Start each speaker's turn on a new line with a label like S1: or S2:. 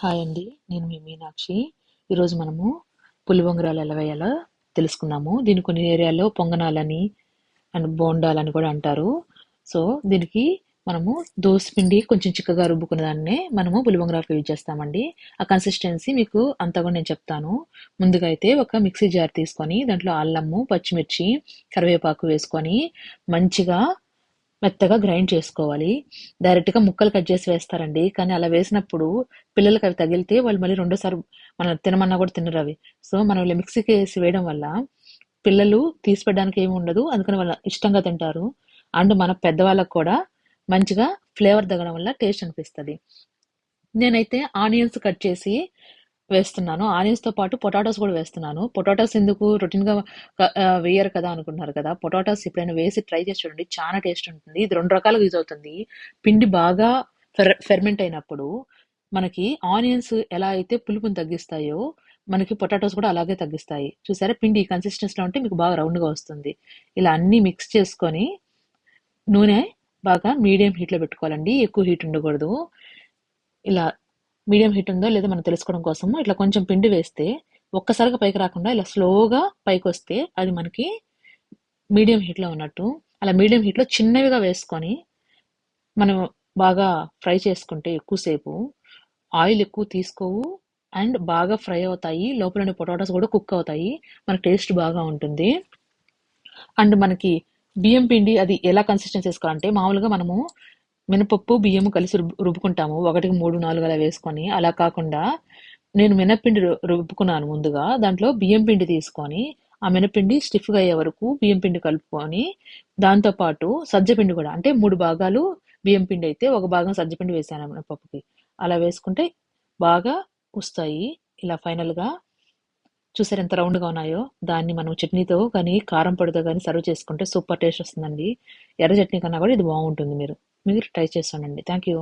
S1: Hi అండి నేను మీ మీనాక్షి. ఈరోజు మనము పులిబొంగరాలు ఎలా వేయాలో తెలుసుకున్నాము దీని కొన్ని ఏరియాలో పొంగనాలని అండ్ బోండాలని కూడా అంటారు. సో దీనికి మనము దోసపిండి కొంచెం చిక్కగా రుబ్బుకున్న దాన్నే మనము పులిబొంగరాలకు యూజ్ చేస్తామండి. ఆ కన్సిస్టెన్సీ మీకు అంతా కూడా నేను చెప్తాను. ముందుగా అయితే ఒక మిక్సీ జార్ తీసుకొని దాంట్లో అల్లము పచ్చిమిర్చి కరివేపాకు వేసుకొని మంచిగా మెత్తగా గ్రైండ్ చేసుకోవాలి. డైరెక్ట్గా ముక్కలు కట్ చేసి వేస్తారండి. కానీ అలా వేసినప్పుడు పిల్లలకి అవి తగిలితే వాళ్ళు మళ్ళీ రెండోసారి మనం తినమన్నా కూడా తినరు అవి. సో మనం ఇలా మిక్సీకి వేసి వేయడం వల్ల పిల్లలు తీసి పెట్టడానికి ఏమి ఉండదు. అందుకని వాళ్ళ ఇష్టంగా తింటారు. అండ్ మన పెద్దవాళ్ళకు కూడా మంచిగా ఫ్లేవర్ తగ్గడం వల్ల టేస్ట్ అనిపిస్తుంది. నేనైతే ఆనియన్స్ కట్ చేసి వేస్తున్నాను. ఆనియన్స్తో పాటు పొటాటోస్ కూడా వేస్తున్నాను. పొటాటోస్ ఎందుకు? రొటీన్గా వేయరు కదా అనుకుంటున్నారు కదా. పొటాటోస్ ఎప్పుడైనా వేసి ట్రై చేసి చూడండి. చాలా టేస్ట్ ఉంటుంది. ఇది రెండు రకాలుగా యూజ్ అవుతుంది. పిండి బాగా ఫెర్ ఫెర్మెంట్ అయినప్పుడు మనకి ఆనియన్స్ ఎలా అయితే పులుపుని తగ్గిస్తాయో మనకి పొటాటోస్ కూడా అలాగే తగ్గిస్తాయి. చూసారా? పిండి ఈ కన్సిస్టెన్సీలో ఉంటే మీకు బాగా రౌండ్గా వస్తుంది. ఇలా అన్నీ మిక్స్ చేసుకొని నూనె బాగా మీడియం హీట్లో పెట్టుకోవాలండి. ఎక్కువ హీట్ ఉండకూడదు. ఇలా మీడియం హీట్ ఉందో లేదో మనం తెలుసుకోవడం కోసం ఇట్లా కొంచెం పిండి వేస్తే ఒక్కసారిగా పైకి రాకుండా ఇలా స్లోగా పైకి వస్తే అది మనకి మీడియం హీట్లో ఉన్నట్టు అలా మీడియం హీట్లో చిన్నవిగా వేసుకొని మనం బాగా ఫ్రై చేసుకుంటే ఎక్కువసేపు ఆయిల్ ఎక్కువ తీసుకోవు అండ్ బాగా ఫ్రై అవుతాయి. లోపల పొటాటోస్ కూడా కుక్ అవుతాయి. మన టేస్ట్ బాగా ఉంటుంది. అండ్ మనకి బియ్యం పిండి అది ఎలా కన్సిస్టెన్స్ వేసుకోవాలంటే మామూలుగా మనము మినపప్పు బియ్యము కలిసి రుబ్బుకుంటాము. ఒకటికి మూడు నాలుగు అలా వేసుకొని అలా కాకుండా నేను మినపిండి రు- రుబ్బుకున్నాను ముందుగా. దాంట్లో బియ్యం పిండి తీసుకొని ఆ మినపిండి స్టిఫ్గా అయ్యే వరకు బియ్యం పిండి కలుపుకొని దాంతో పాటు సజ్జపిండి కూడా అంటే మూడు భాగాలు బియ్యం పిండి అయితే ఒక భాగం సజ్జపిండి వేసాను మినపప్పుకి. అలా వేసుకుంటే బాగా వస్తాయి ఇలా ఫైనల్గా చూసారు ఎంత రౌండ్గా ఉన్నాయో దాన్ని మనం చట్నీతో కానీ కారం పొడితో కానీ సర్వ్ చేసుకుంటే సూపర్ టేస్ట్ వస్తుందండి. ఎర్ర చట్నీ కన్నా కూడా ఇది బాగుంటుంది మీరు. మీరు ట్రై చేస్తానండి థ్యాంక్ యూ